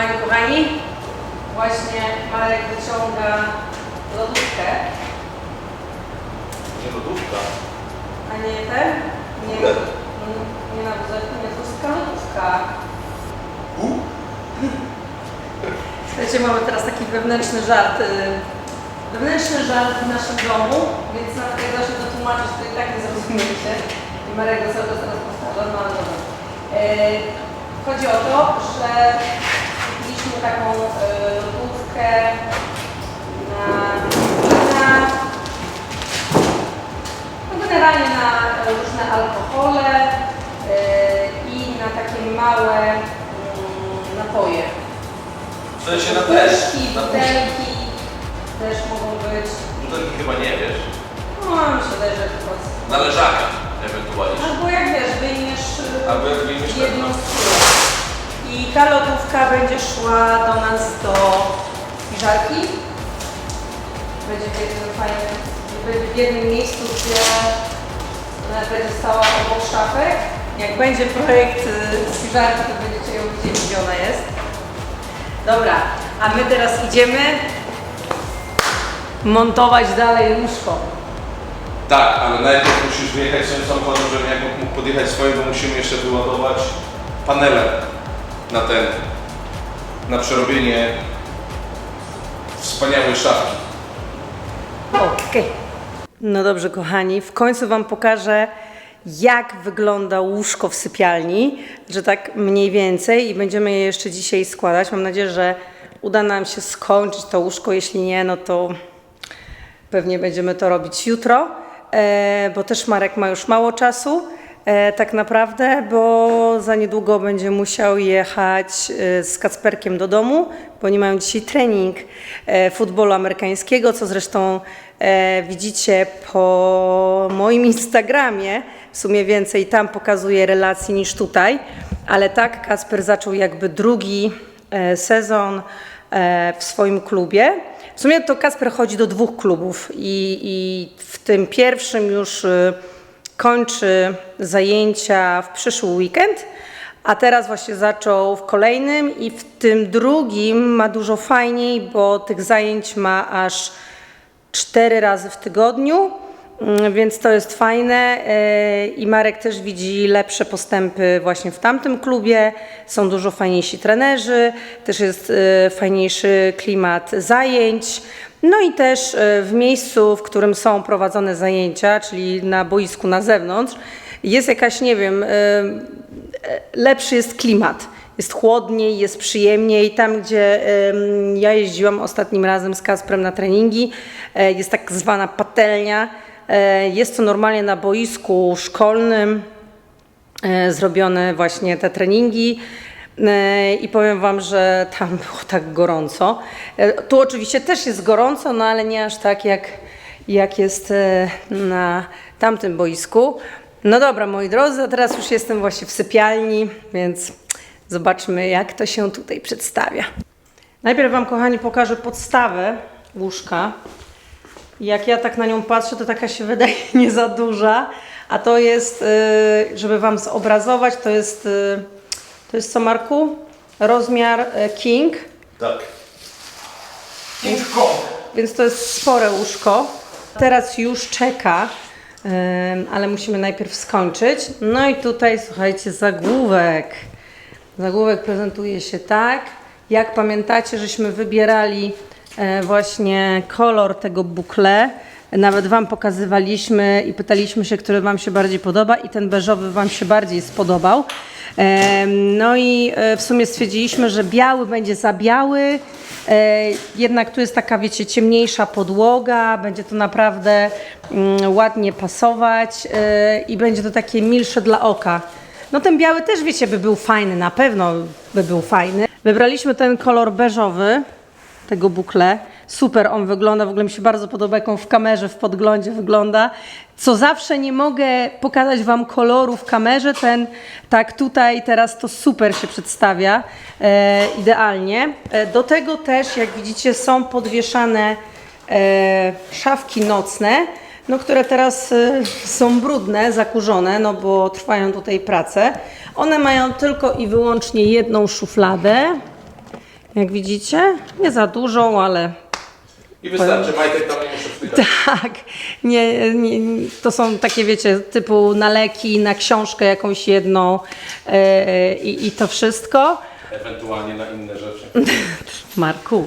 Kochani, kochani, właśnie Marek wyciąga lodówkę, Nie lodówka. a nie ten? Nie, Kuler. nie, nie na wózek, nie, taka lodówka. Słuchajcie, mamy teraz taki wewnętrzny żart. y, Wewnętrzny żart w naszym domu, więc nawet jak zacznę to tłumaczyć, to i tak nie zrozumiecie. I Marek go cały czas teraz powtarza, no ale dobra. E, Chodzi o to, że taką e, lodówkę na, na no generalnie na różne alkohole e, i na takie małe mm, napoje. W sensie na też. Na butelki też mogą być. Butelki chyba nie wiesz. No, wydaje, że jest. Na leżaka ewentualnie. Albo jak wiesz, wyjmiesz y, jedną z. I ta lodówka będzie szła do nas do spiżarki. Będzie w jednym fajnym, będzie w jednym miejscu, gdzie będzie stała obok szafek. Jak będzie projekt y, spiżarki, to będziecie ją widzieli, gdzie ona jest. Dobra, a my teraz idziemy montować dalej łóżko. Tak, ale najpierw musisz wyjechać swoim samochodem, żebym jak mógł podjechać swoim, bo musimy jeszcze wyładować panele na ten, na przerobienie wspaniałej szafki. Okej. No dobrze, kochani, w końcu Wam pokażę, jak wygląda łóżko w sypialni, że tak mniej więcej i będziemy je jeszcze dzisiaj składać. Mam nadzieję, że uda nam się skończyć to łóżko. Jeśli nie, no to pewnie będziemy to robić jutro, e, bo też Marek ma już mało czasu. E, tak naprawdę, bo za niedługo będzie musiał jechać e, z Kacperkiem do domu, bo oni mają dzisiaj trening e, futbolu amerykańskiego, co zresztą widzicie po moim Instagramie. W sumie więcej tam pokazuje relacji niż tutaj, ale tak Kacper zaczął jakby drugi sezon w swoim klubie. W sumie to Kasper chodzi do dwóch klubów i, i w tym pierwszym już kończy zajęcia w przyszły weekend, a teraz właśnie zaczął w kolejnym i w tym drugim ma dużo fajniej, bo tych zajęć ma aż cztery razy w tygodniu, mm, więc to jest fajne e, i Marek też widzi lepsze postępy właśnie w tamtym klubie. Są dużo fajniejsi trenerzy, też jest e, fajniejszy klimat zajęć. No i też e, w miejscu, w którym są prowadzone zajęcia, czyli na boisku na zewnątrz, jest jakaś, nie wiem, e, e, lepszy jest klimat. Jest chłodniej, jest przyjemniej. Tam, gdzie ja jeździłam ostatnim razem z Kasprem na treningi, jest tak zwana patelnia. Jest to normalnie na boisku szkolnym zrobione właśnie te treningi. E, I powiem Wam, że tam było tak gorąco. E, Tu oczywiście też jest gorąco, no ale nie aż tak jak, jak jest e, na tamtym boisku. No dobra, moi drodzy, teraz już jestem właśnie w sypialni, więc zobaczmy, jak to się tutaj przedstawia. Najpierw Wam, kochani, pokażę podstawę łóżka. Jak ja tak na nią patrzę, to taka się wydaje nie za duża, a to jest, żeby Wam zobrazować, to jest, to jest co Marku? Rozmiar y, king, Tak. King Kong. więc to jest spore łóżko. Teraz już czeka, ale musimy najpierw skończyć. No i tutaj, słuchajcie, zagłówek. Zagłówek prezentuje się tak. Jak pamiętacie, żeśmy wybierali e, właśnie kolor tego bukle. Nawet Wam pokazywaliśmy i pytaliśmy się, który Wam się bardziej podoba i ten beżowy Wam się bardziej spodobał. No i e, w sumie stwierdziliśmy, że biały będzie za biały, e, jednak tu jest taka, wiecie, ciemniejsza podłoga, będzie to naprawdę mm, ładnie pasować e, i będzie to takie milsze dla oka. No ten biały też, wiecie, by był fajny, na pewno by był fajny. Wybraliśmy ten kolor beżowy, tego bukle. Super on wygląda, w ogóle mi się bardzo podoba, jak on w kamerze, w podglądzie wygląda. Co zawsze nie mogę pokazać Wam koloru w kamerze, ten tak tutaj teraz to super się przedstawia, e, idealnie. E, do tego też, jak widzicie, są podwieszane e, szafki nocne, no, które teraz e, są brudne, zakurzone, no bo trwają tutaj prace. One mają tylko i wyłącznie jedną szufladę, Jak widzicie, nie za dużą, ale I wystarczy, majtek tam nie muszę tak. Nie, nie, to są takie, wiecie, typu na leki, na książkę jakąś jedną e, i, i to wszystko. Ewentualnie na inne rzeczy. Marku.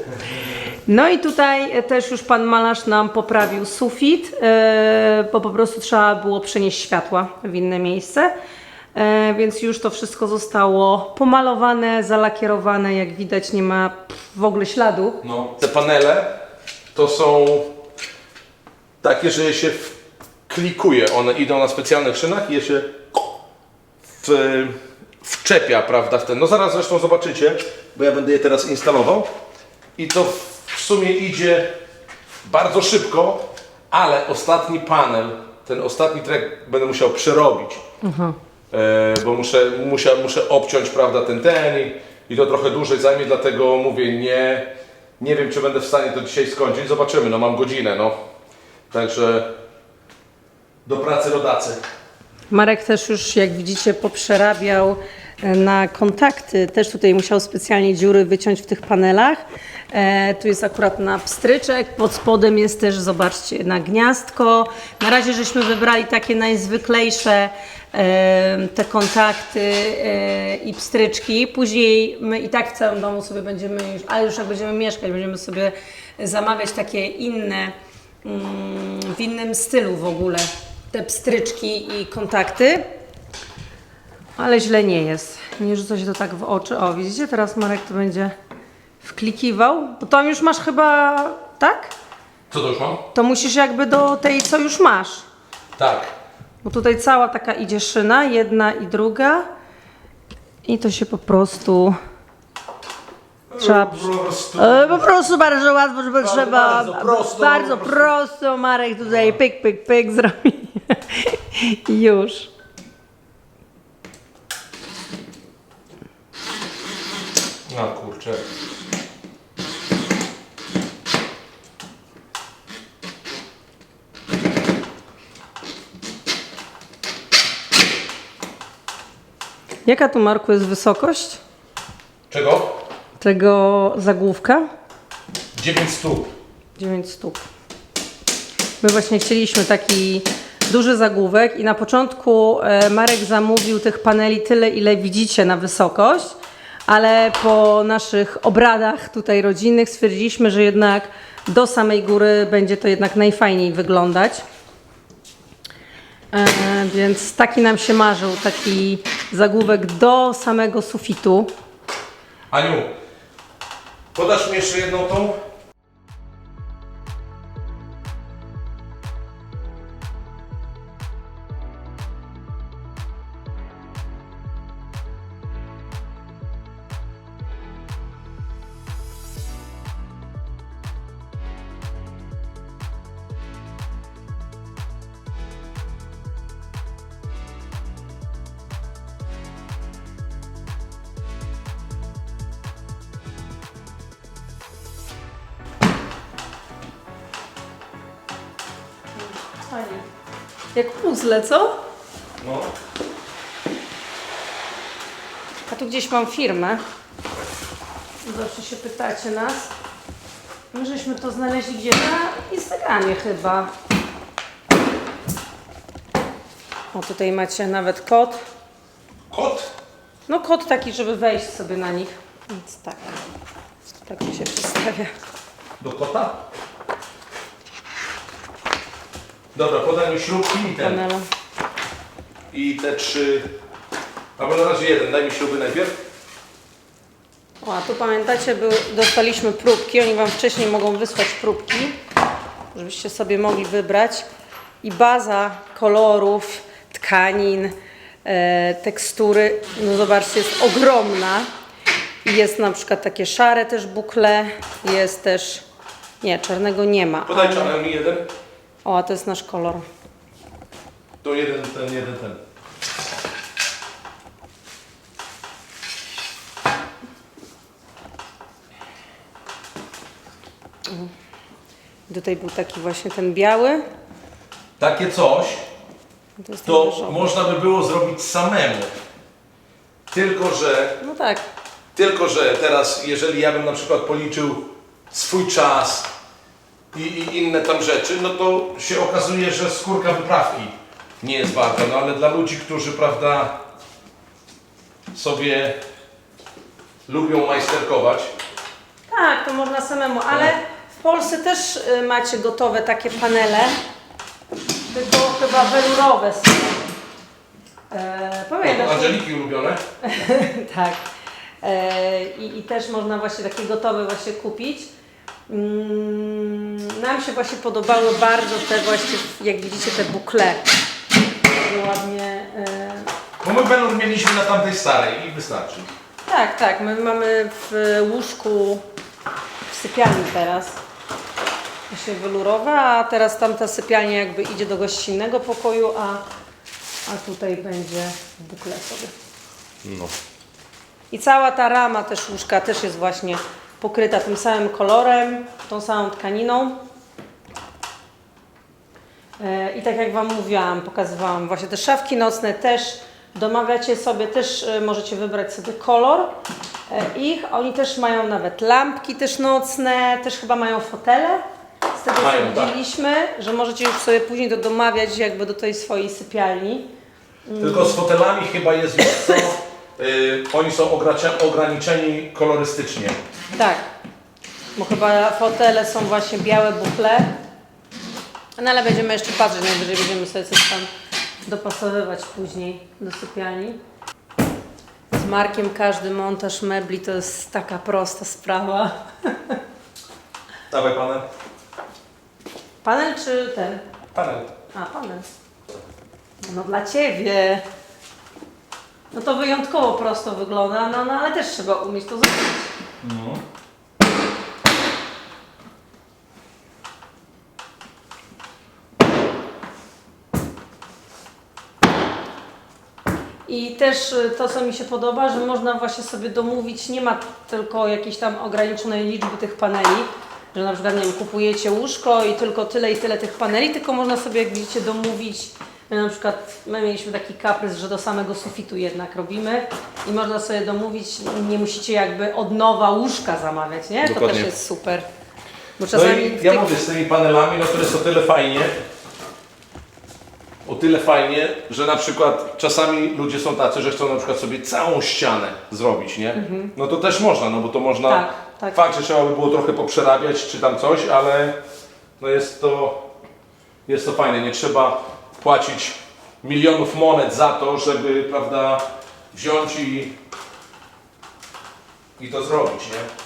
No i tutaj też już pan malarz nam poprawił sufit, e, bo po prostu trzeba było przenieść światła w inne miejsce. E, Więc już to wszystko zostało pomalowane, zalakierowane. Jak widać, nie ma w ogóle śladu. No. Te panele to są takie, że je się klikuje. One idą na specjalnych szynach i je się w, wczepia, prawda? W ten. No zaraz zresztą zobaczycie, bo ja będę je teraz instalował. I to w sumie idzie bardzo szybko, ale ostatni panel, ten ostatni trek będę musiał przerobić. E, bo muszę, muszę, muszę obciąć prawda, ten ten i, i to trochę dłużej zajmie, dlatego mówię nie, nie wiem czy będę w stanie to dzisiaj skończyć, zobaczymy, no mam godzinę, no. Także do pracy rodacy. Marek też już, jak widzicie, poprzerabiał na kontakty. Też tutaj musiał specjalnie dziury wyciąć w tych panelach. E, tu jest akurat na pstryczek, pod spodem jest też, zobaczcie, na gniazdko. Na razie żeśmy wybrali takie najzwyklejsze e, te kontakty e, i pstryczki. Później my i tak w całym domu sobie będziemy, już, ale już jak będziemy mieszkać, będziemy sobie zamawiać takie inne mm, w innym stylu w ogóle te pstryczki i kontakty. Ale źle nie jest. Nie rzuca się to tak w oczy. O, widzicie, teraz Marek to będzie wklikiwał. Bo tam już masz chyba, tak? Co to już mam? To musisz jakby do tej, co już masz. Tak. Bo tutaj cała taka idzie szyna, jedna i druga. I to się po prostu trzeba Po prostu. E, Po prostu bardzo łatwo, żeby trzeba. bardzo prosto, bardzo po prostu. prosto, Marek tutaj pyk, pyk, pyk zrobi. Już. No kurczę. Jaka tu, Marku, jest wysokość Czego? tego zagłówka? 9 stóp. 9 stóp. My właśnie chcieliśmy taki duży zagłówek i na początku e, Marek zamówił tych paneli tyle, ile widzicie na wysokość, ale po naszych obradach tutaj rodzinnych stwierdziliśmy, że jednak do samej góry będzie to jednak najfajniej wyglądać. E, więc taki nam się marzył, taki zagłówek do samego sufitu. Aniu, podasz mi jeszcze jedną tą? Puzzle, co? No. A tu gdzieś mam firmę. Zawsze się pytacie nas. My żeśmy to znaleźli gdzie? Na Instagramie chyba. O, tutaj macie nawet kod. Kot? No kod taki, żeby wejść sobie na nich. Więc tak. Tak to się przedstawia. Do kota? Dobra, podaj mi śrubki i ten. Panela. I te trzy. Albo na razie jeden, daj mi śruby najpierw. O, a tu pamiętacie, był, dostaliśmy próbki. Oni Wam wcześniej mogą wysłać próbki, żebyście sobie mogli wybrać. I baza kolorów, tkanin, e, tekstury, no zobaczcie, jest ogromna. I jest na przykład takie szare też bukle, jest też, nie, czarnego nie ma. Podaj ale- czarny mi jeden. O, a to jest nasz kolor. To jeden, ten, jeden, ten. Tutaj był taki właśnie ten biały. Takie coś To, jest ten to różowy. można by było zrobić samemu. Tylko, że No tak, Tylko, że teraz, jeżeli ja bym na przykład policzył swój czas i, i inne tam rzeczy, no to się okazuje, że skórka wyprawki nie jest warta. No ale dla ludzi, którzy, prawda, sobie lubią majsterkować, Tak, to można samemu, ale w Polsce też y, macie gotowe takie panele, tylko chyba welurowe są. E, pamiętasz? Angeliki ulubione, tak. E, i, I też można właśnie takie gotowe właśnie kupić. Mm, nam się właśnie podobały bardzo te właśnie, jak widzicie, te bukle. Bardzo ładnie. E, bo my welur mieliśmy na tamtej starej i wystarczy. tak, tak. My mamy w łóżku w sypialni teraz. Właśnie welurowe, a teraz tamta sypialnia jakby idzie do gościnnego pokoju, a, a tutaj będzie bukle sobie. No. I cała ta rama też łóżka też jest właśnie pokryta tym samym kolorem, tą samą tkaniną. E, I tak jak Wam mówiłam, pokazywałam właśnie te szafki nocne też domawiacie sobie, też e, możecie wybrać sobie kolor e, ich. Oni też mają nawet lampki też nocne, też chyba mają fotele. Z tego co tak. widzieliśmy, że możecie już sobie później to domawiać jakby do tej swojej sypialni. Tylko z fotelami chyba jest, wiesz co, y, oni są ograniczeni kolorystycznie. Tak, bo chyba fotele są właśnie białe bukle. No ale będziemy jeszcze patrzeć, najwyżej będziemy sobie coś tam dopasowywać później do sypialni. Z Markiem każdy montaż mebli to jest taka prosta sprawa. Dawaj panel. Panel czy ten? Panel. A, panel. No dla Ciebie. No to wyjątkowo prosto wygląda, no, no ale też trzeba umieć to zrobić. No. I też y, to, co mi się podoba, że można właśnie sobie domówić, nie ma tylko jakiejś tam ograniczonej liczby tych paneli, że na przykład, nie wiem, kupujecie łóżko i tylko tyle i tyle tych paneli, tylko można sobie, jak widzicie, domówić, y, na przykład my mieliśmy taki kaprys, że do samego sufitu jednak robimy i można sobie domówić, nie musicie jakby od nowa łóżka zamawiać, nie? To Dokładnie. też jest super. Bo No czasami i w ja tych- mówię, z tymi panelami, no to jest o tyle fajnie, o tyle fajnie, że na przykład czasami ludzie są tacy, że chcą na przykład sobie całą ścianę zrobić, nie? No to też można, no bo to można, Mhm. Tak, tak. fakt, że trzeba by było trochę poprzerabiać czy tam coś, ale no jest to, jest to fajne, nie trzeba płacić milionów monet za to, żeby, prawda, wziąć i, i to zrobić, nie?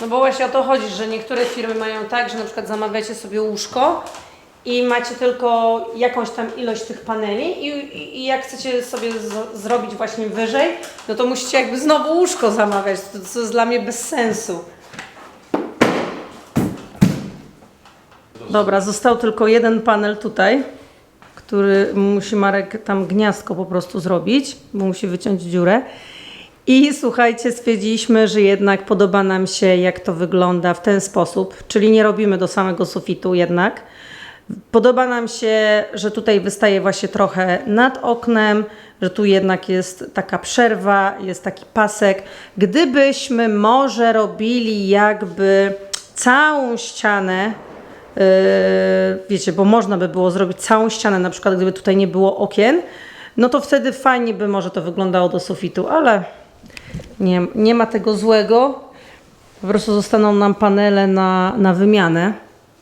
No bo właśnie o to chodzi, że niektóre firmy mają tak, że na przykład zamawiacie sobie łóżko i macie tylko jakąś tam ilość tych paneli i, i, i jak chcecie sobie z, zrobić właśnie wyżej, no to musicie jakby znowu łóżko zamawiać, to, to jest dla mnie bez sensu. Dobra, został tylko jeden panel tutaj, który musi Marek tam gniazdko po prostu zrobić, bo musi wyciąć dziurę. I słuchajcie, stwierdziliśmy, że jednak podoba nam się, jak to wygląda w ten sposób, czyli nie robimy do samego sufitu jednak. Podoba nam się, że tutaj wystaje właśnie trochę nad oknem, że tu jednak jest taka przerwa, jest taki pasek. Gdybyśmy może robili jakby całą ścianę, wiecie, bo można by było zrobić całą ścianę, na przykład gdyby tutaj nie było okien, no to wtedy fajnie by może to wyglądało do sufitu, ale nie, nie ma tego złego. Po prostu zostaną nam panele na, na wymianę.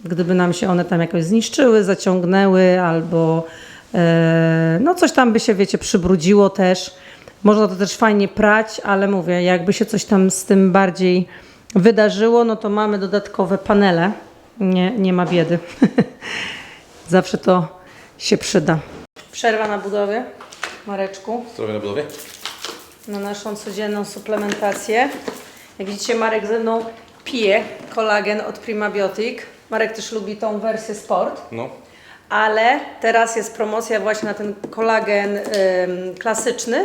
Gdyby nam się one tam jakoś zniszczyły, zaciągnęły albo e, no coś tam by się, wiecie, przybrudziło też. Można to też fajnie prać, ale mówię, jakby się coś tam z tym bardziej wydarzyło, no to mamy dodatkowe panele. Nie, nie ma biedy. Zawsze to się przyda. Przerwa na budowie, Mareczku Zdrowie na budowie. na naszą codzienną suplementację. Jak widzicie, Marek ze mną pije kolagen od Primabiotic. Marek też lubi tą wersję sport, No. ale teraz jest promocja właśnie na ten kolagen ym, klasyczny,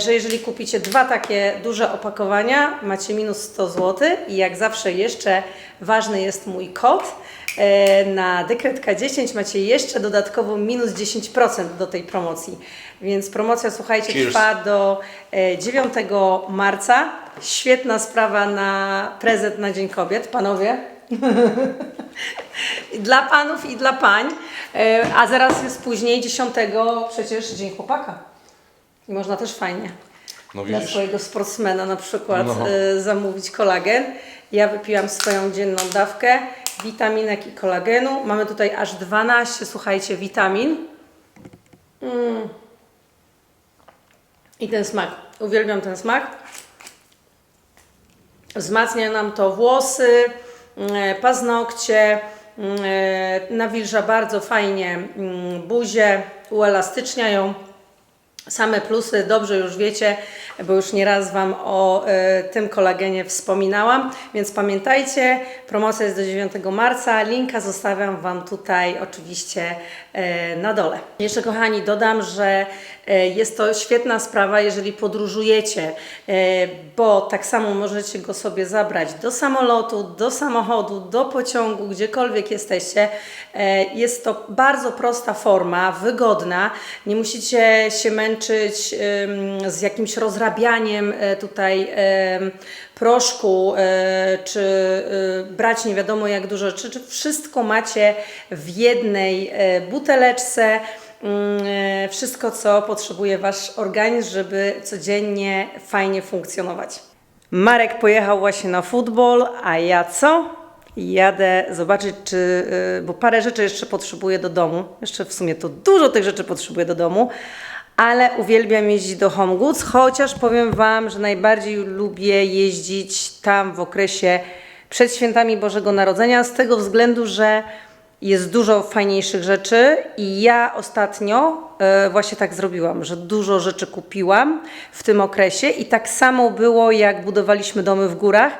że jeżeli kupicie dwa takie duże opakowania, macie minus 100 zł i jak zawsze jeszcze ważny jest mój kod, e, na dekretka 10 macie jeszcze dodatkowo minus 10% do tej promocji. Więc promocja, słuchajcie, Cheers. trwa do e, 9 marca. Świetna sprawa na prezent na Dzień Kobiet, panowie. Dla panów i dla pań. E, A zaraz jest później 10 przecież Dzień Chłopaka. I można też fajnie No dla swojego sportsmena na przykład No. e, zamówić kolagen. Ja wypiłam swoją dzienną dawkę witaminek i kolagenu. Mamy tutaj aż 12, słuchajcie, witamin. Mm. I ten smak. Uwielbiam ten smak. Wzmacnia nam to włosy, mm, paznokcie, mm, e, nawilża bardzo fajnie mm, buzię, uelastycznia ją. Same plusy, dobrze już wiecie, bo już nieraz Wam o e, tym kolagenie wspominałam, więc pamiętajcie, promocja jest do 9 marca, linka zostawiam Wam tutaj oczywiście e, na dole. Jeszcze kochani dodam, że jest to świetna sprawa, jeżeli podróżujecie, e, bo tak samo możecie go sobie zabrać do samolotu, do samochodu, do pociągu, gdziekolwiek jesteście. E, Jest to bardzo prosta forma, wygodna. Nie musicie się męczyć z jakimś rozrabianiem e, tutaj proszku, e, czy e, brać nie wiadomo jak dużo rzeczy. Czy wszystko macie w jednej e, buteleczce. Mm, e, Wszystko, co potrzebuje Wasz organizm, żeby codziennie fajnie funkcjonować. Marek pojechał właśnie na futbol, a ja co? Jadę zobaczyć, czy. y, Bo parę rzeczy jeszcze potrzebuję do domu. Jeszcze w sumie to dużo tych rzeczy potrzebuję do domu, ale uwielbiam jeździć do Home Goods, chociaż powiem Wam, że najbardziej lubię jeździć tam w okresie przed świętami Bożego Narodzenia, z tego względu, że jest dużo fajniejszych rzeczy i ja ostatnio e, właśnie tak zrobiłam, że dużo rzeczy kupiłam w tym okresie i tak samo było jak budowaliśmy domy w górach,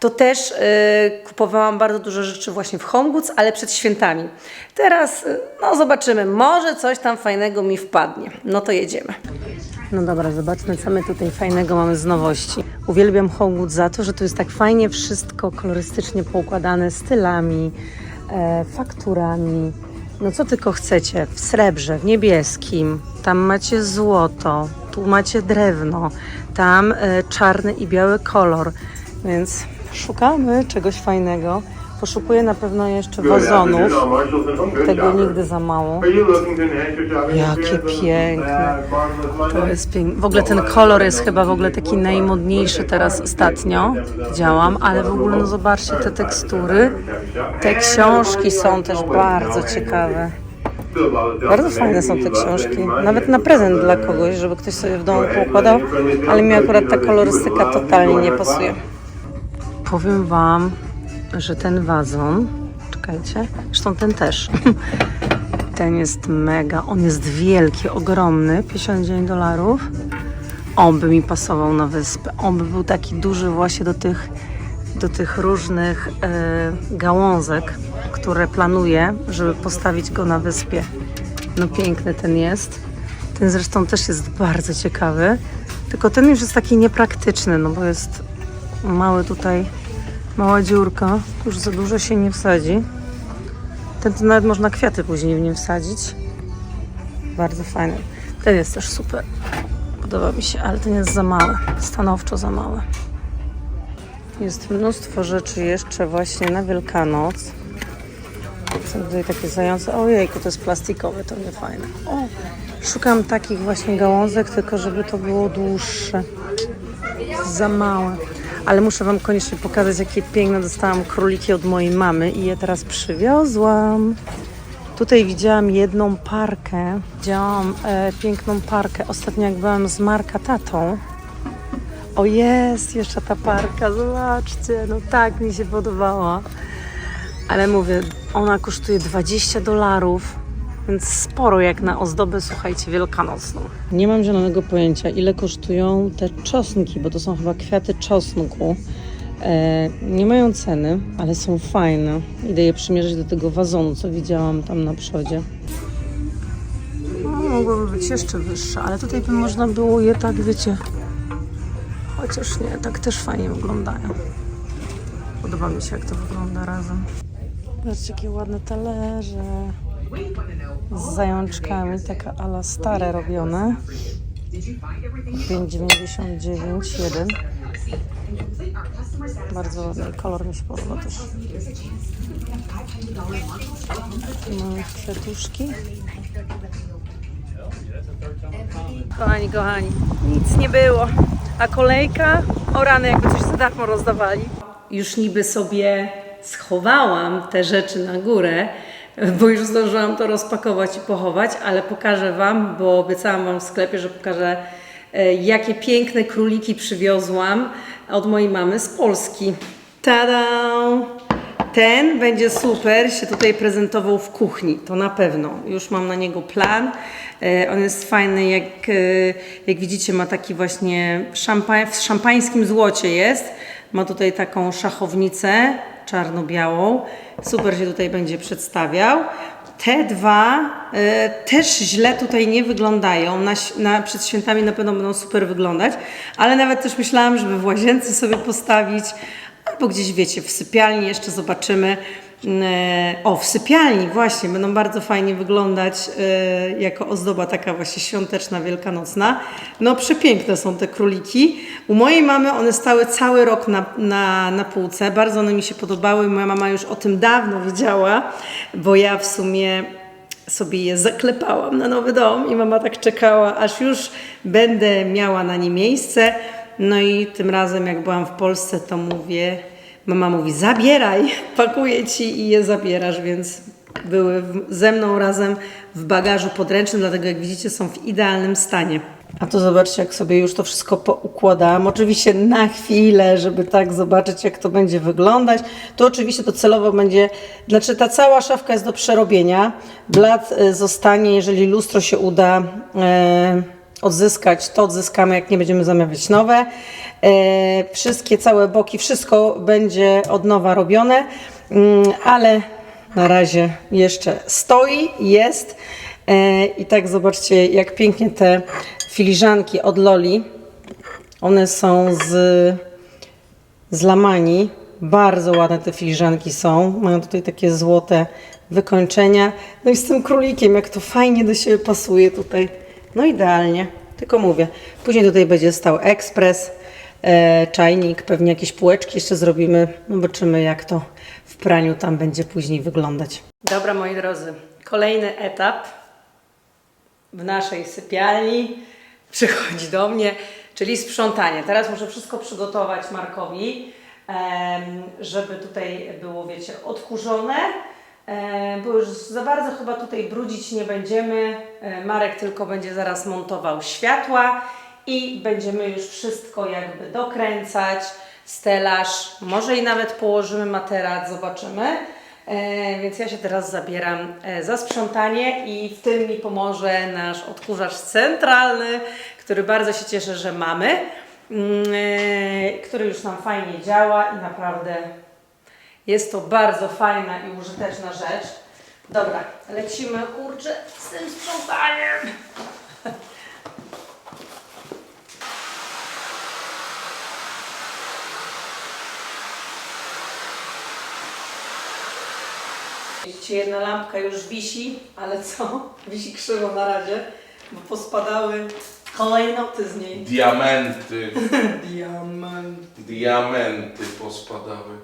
to też e, kupowałam bardzo dużo rzeczy właśnie w Home Goods, ale przed świętami. Teraz e, no zobaczymy, może coś tam fajnego mi wpadnie. No to jedziemy. No dobra, zobaczmy, co my tutaj fajnego mamy z nowości. Uwielbiam Homewood za to, że tu jest tak fajnie wszystko kolorystycznie poukładane stylami, fakturami. No co tylko chcecie, w srebrze, w niebieskim, tam macie złoto, tu macie drewno, tam e, czarny i biały kolor, więc szukamy czegoś fajnego. Poszukuję na pewno jeszcze wazonów, tego nigdy za mało. Jakie piękne. To jest piękne. W ogóle ten kolor jest chyba w ogóle taki najmodniejszy teraz ostatnio. Widziałam, ale w ogóle no zobaczcie te tekstury. Te książki są też bardzo ciekawe. Bardzo fajne są te książki. Nawet na prezent dla kogoś, żeby ktoś sobie w domu poukładał, ale mi akurat ta kolorystyka totalnie nie pasuje. Powiem Wam, że ten wazon, czekajcie, zresztą ten też, ten jest mega, on jest wielki, ogromny, 59 dolarów. On by mi pasował na wyspę. On by był taki duży właśnie do tych, do tych różnych e, gałązek, które planuję, żeby postawić go na wyspie. No piękny ten jest. Ten zresztą też jest bardzo ciekawy. Tylko ten już jest taki niepraktyczny, no bo jest mały tutaj, mała dziurka. Już za dużo się nie wsadzi. Ten to nawet można kwiaty później w nim wsadzić. Bardzo fajny. Ten jest też super. Podoba mi się, ale ten jest za mały. Stanowczo za mały. Jest mnóstwo rzeczy jeszcze właśnie na Wielkanoc. Są tutaj takie zające. Ojejku, to jest plastikowe, to nie fajne. O, szukam takich właśnie gałązek, tylko żeby to było dłuższe. Za małe. Ale muszę Wam koniecznie pokazać, jakie piękne dostałam króliki od mojej mamy i je teraz przywiozłam. Tutaj widziałam jedną parkę. Widziałam e, piękną parkę. Ostatnio jak byłam z Marka tatą. O jest, jeszcze ta parka, zobaczcie. No tak mi się podobała. Ale mówię, ona kosztuje 20 dolarów, więc sporo jak na ozdobę, słuchajcie, wielkanocną. Nie mam zielonego pojęcia, ile kosztują te czosnki, bo to są chyba kwiaty czosnku. E, nie mają ceny, ale są fajne. Idę je przymierzyć do tego wazonu, co widziałam tam na przodzie. No, mogłyby być jeszcze wyższe, ale tutaj by można było je tak, wiecie, chociaż nie, tak też fajnie wyglądają. Podoba mi się, jak to wygląda razem. Zobaczcie, jakie ładne talerze. Z zajączkami, taka ala stare robione. 5,99, jeden. Bardzo ładny kolor mi się podoba też. Mamy kwiatuszki. Kochani, kochani, nic nie było. A kolejka, o rany jakby coś za darmo rozdawali. Już niby sobie schowałam te rzeczy na górę, bo już zdążyłam to rozpakować i pochować, ale pokażę Wam, bo obiecałam Wam w sklepie, że pokażę e, jakie piękne króliki przywiozłam od mojej mamy z Polski. Tada! Ten będzie super się tutaj prezentował w kuchni, to na pewno. Już mam na niego plan. E, On jest fajny, jak, e, jak widzicie, ma taki właśnie szampa w szampańskim złocie jest. Ma tutaj taką szachownicę czarno-białą. Super się tutaj będzie przedstawiał. Te dwa e, też źle tutaj nie wyglądają. Na, na, przed świętami na pewno będą super wyglądać, ale nawet też myślałam, żeby w łazience sobie postawić, albo gdzieś wiecie, w sypialni jeszcze zobaczymy. E, O, w sypialni właśnie, będą bardzo fajnie wyglądać e, jako ozdoba taka właśnie świąteczna, wielkanocna. No przepiękne są te króliki. U mojej mamy one stały cały rok na, na, na półce, bardzo one mi się podobały. Moja mama już o tym dawno wiedziała, bo ja w sumie sobie je zaklepałam na nowy dom i mama tak czekała, aż już będę miała na nie miejsce. No i tym razem, jak byłam w Polsce, to mówię, mama mówi, zabieraj, pakuję ci i je zabierasz, więc były ze mną razem w bagażu podręcznym, dlatego jak widzicie są w idealnym stanie. A tu zobaczcie, jak sobie już to wszystko poukładałam. Oczywiście na chwilę, żeby tak zobaczyć, jak to będzie wyglądać. To oczywiście to celowo będzie, znaczy ta cała szafka jest do przerobienia. Blat e, zostanie, jeżeli lustro się uda e, odzyskać, to odzyskamy, jak nie będziemy zamawiać nowe. E, wszystkie, całe boki, wszystko będzie od nowa robione, mm, ale na razie jeszcze stoi, jest. E, I tak zobaczcie, jak pięknie te filiżanki od Loli. One są z, z lamani. Bardzo ładne te filiżanki są. Mają tutaj takie złote wykończenia. No i z tym królikiem, jak to fajnie do siebie pasuje tutaj. No idealnie. Tylko mówię. Później tutaj będzie stał ekspres, e, czajnik, pewnie jakieś półeczki jeszcze zrobimy. Zobaczymy, jak to w praniu tam będzie później wyglądać. Dobra, moi drodzy. Kolejny etap w naszej sypialni przychodzi do mnie, czyli sprzątanie. Teraz muszę wszystko przygotować Markowi, żeby tutaj było, wiecie, odkurzone. E, Bo już za bardzo chyba tutaj brudzić nie będziemy. E, Marek tylko będzie zaraz montował światła i będziemy już wszystko jakby dokręcać. Stelaż, może i nawet położymy materac, zobaczymy. E, więc ja się teraz zabieram za sprzątanie i w tym mi pomoże nasz odkurzacz centralny, który bardzo się cieszę, że mamy, mm, który już nam fajnie działa i naprawdę jest to bardzo fajna i użyteczna rzecz. Dobra, lecimy kurczę z tym sprzątaniem. Widzicie, jedna lampka już wisi, ale co? Wisi krzywo na razie, bo pospadały kolejnoty z niej. Diamenty, Diament. diamenty pospadały.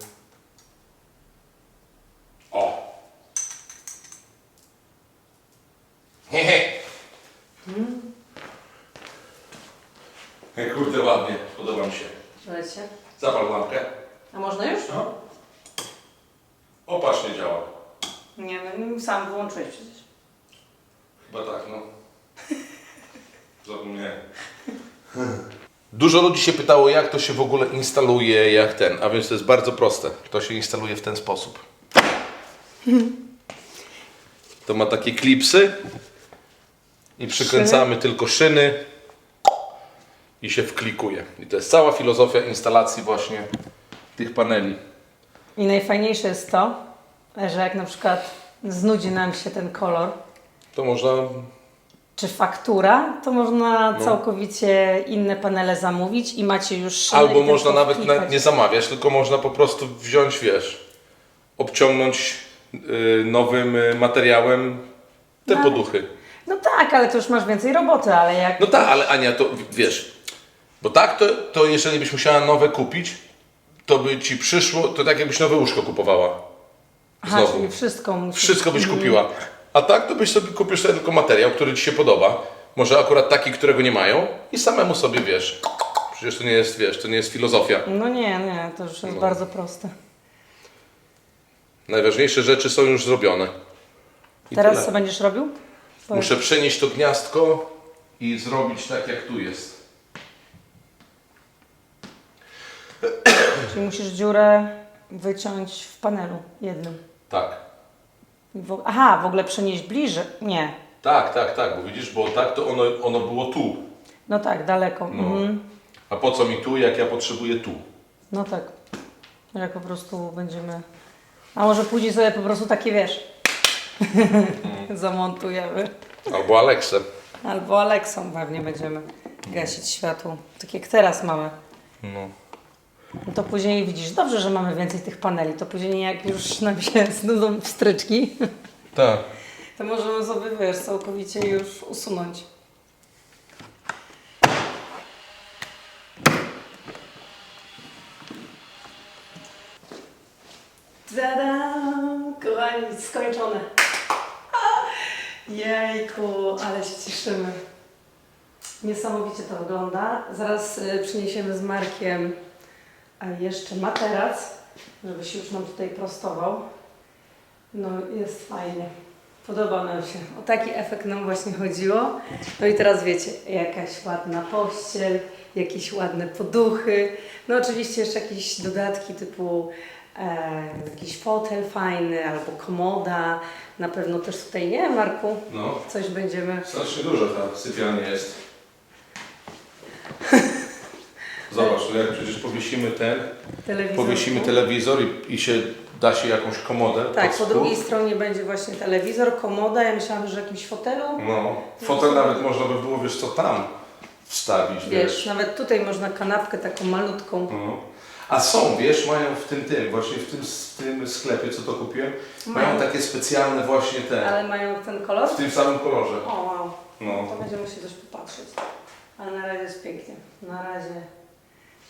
Kurde, ładnie, podoba mi się. Lecie. Zapal lampkę. A można już? No. Opatrz nie działa. Nie, no sam wyłączyłeś przecież. Chyba tak, no. Zapomniałem. Dużo ludzi się pytało, jak to się w ogóle instaluje, jak ten. A więc to jest bardzo proste. To się instaluje w ten sposób. To ma takie klipsy i przykręcamy tylko szyny i się wklikuje. I to jest cała filozofia instalacji właśnie tych paneli. I najfajniejsze jest to, że jak na przykład znudzi nam się ten kolor, To można czy faktura, to można No. całkowicie inne panele zamówić i macie już Albo można nawet na, nie zamawiać, tylko można po prostu wziąć, wiesz, obciągnąć y, nowym y, materiałem te No. poduchy. No tak, ale to już masz więcej roboty, ale jak... No tak, ale Ania, to wiesz, bo tak to, to jeżeli byś musiała nowe kupić, to by ci przyszło, to tak jakbyś nowe łóżko kupowała. Aha, Znowu. czyli wszystko musisz... Wszystko byś kupiła. A tak to byś sobie kupisz sobie tylko materiał, który ci się podoba. Może akurat taki, którego nie mają i samemu sobie wiesz. Przecież to nie jest, wiesz, to nie jest filozofia. No nie, nie, to już jest No. bardzo proste. Najważniejsze rzeczy są już zrobione. I Teraz tyle. co będziesz robił? Muszę przenieść to gniazdko i zrobić tak, jak tu jest. Czyli musisz dziurę wyciąć w panelu jednym. Tak. W... Aha, w ogóle przenieść bliżej? Nie. Tak, tak, tak, bo widzisz, bo tak to ono, ono było tu. No tak, daleko. No. Mhm. A po co mi tu, jak ja potrzebuję tu? No tak. Jak po prostu będziemy... A może później sobie po prostu takie, wiesz, zamontujemy. Albo Aleksę. Albo Aleksą pewnie będziemy gasić światło. Tak jak teraz mamy. No. No to później widzisz, dobrze, że mamy więcej tych paneli. To później jak już nam się znudzą wstryczki, Tak. to możemy sobie, wiesz, całkowicie już usunąć. Tada! Kochani, skończone. Jejku, ale się cieszymy. Niesamowicie to wygląda. Zaraz y, przyniesiemy z Markiem a jeszcze materac, żeby się już nam tutaj prostował. No jest fajnie. Podoba nam się. O taki efekt nam właśnie chodziło. No i teraz wiecie, jakaś ładna pościel, jakieś ładne poduchy. No oczywiście jeszcze jakieś dodatki typu e, jakiś fotel fajny albo komoda. Na pewno też tutaj, nie Marku? No. Coś będziemy... Strasznie dużo ta sypialnia jest. Zobacz, no jak przecież powiesimy ten, Telewizor. powiesimy tu. telewizor i, i się da się jakąś komodę Tak, pod po spód. drugiej stronie będzie właśnie telewizor, komoda. Ja myślałam, że jakimś fotelu. No, fotel nawet można by było, wiesz co, tam wstawić, Wiesz, wiesz. nawet tutaj można kanapkę taką malutką. No. A są, wiesz, mają w tym, tym, właśnie w tym, w tym sklepie, co to kupiłem, mają Mają. takie specjalne właśnie te, Ale mają ten kolor? w tym samym kolorze. O, wow. No. To będziemy musieli coś popatrzeć. Ale na razie jest pięknie. Na razie,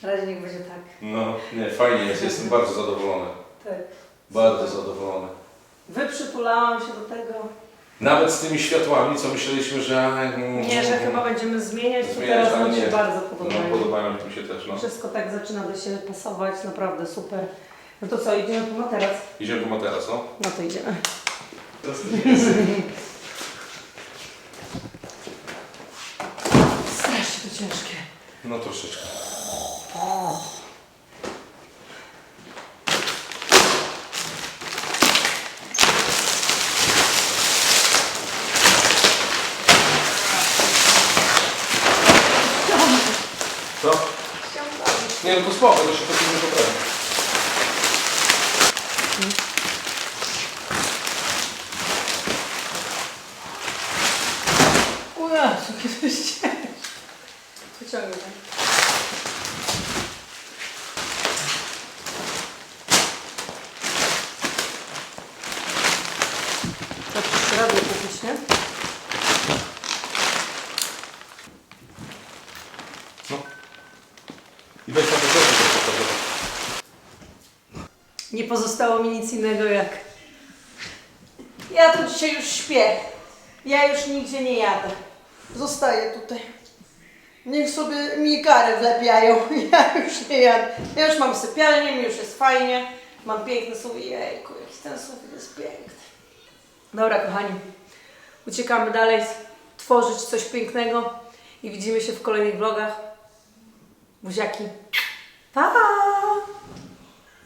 na razie niech będzie tak. No, nie, fajnie jest, jestem bardzo zadowolony. tak. Bardzo zadowolony. Wyprzytulałam się do tego. Nawet z tymi światłami, co myśleliśmy, że... mm, Nie, że chyba będziemy zmieniać, to Zmieniać, teraz ale nam się nie. bardzo No, podobają. podobają mi się też, no. Wszystko tak zaczyna do siebie pasować, naprawdę super. No to co, idziemy po materac? Idziemy po materac, no. No to idziemy. Strasznie to ciężkie. No troszeczkę. Co? Nie, no to spoko, to się potem nie poprawi. O Jezu, kiedy się Wyciągnij ten. To prześrodnie kupić, nie? No. I weź tam do tego, to pokażę. Nie pozostało mi nic innego jak... Ja tu dzisiaj już śpię. Ja już nigdzie nie jadę. Zostaję tutaj. Niech sobie mi karę wlepiają. Ja już nie jadę. Ja już mam sypialnię, mi już jest fajnie. Mam piękny sufit. Jejku, jaki ten sufit jest piękny. Dobra, kochani. Uciekamy dalej, tworzyć coś pięknego i widzimy się w kolejnych vlogach. Buziaki. Pa!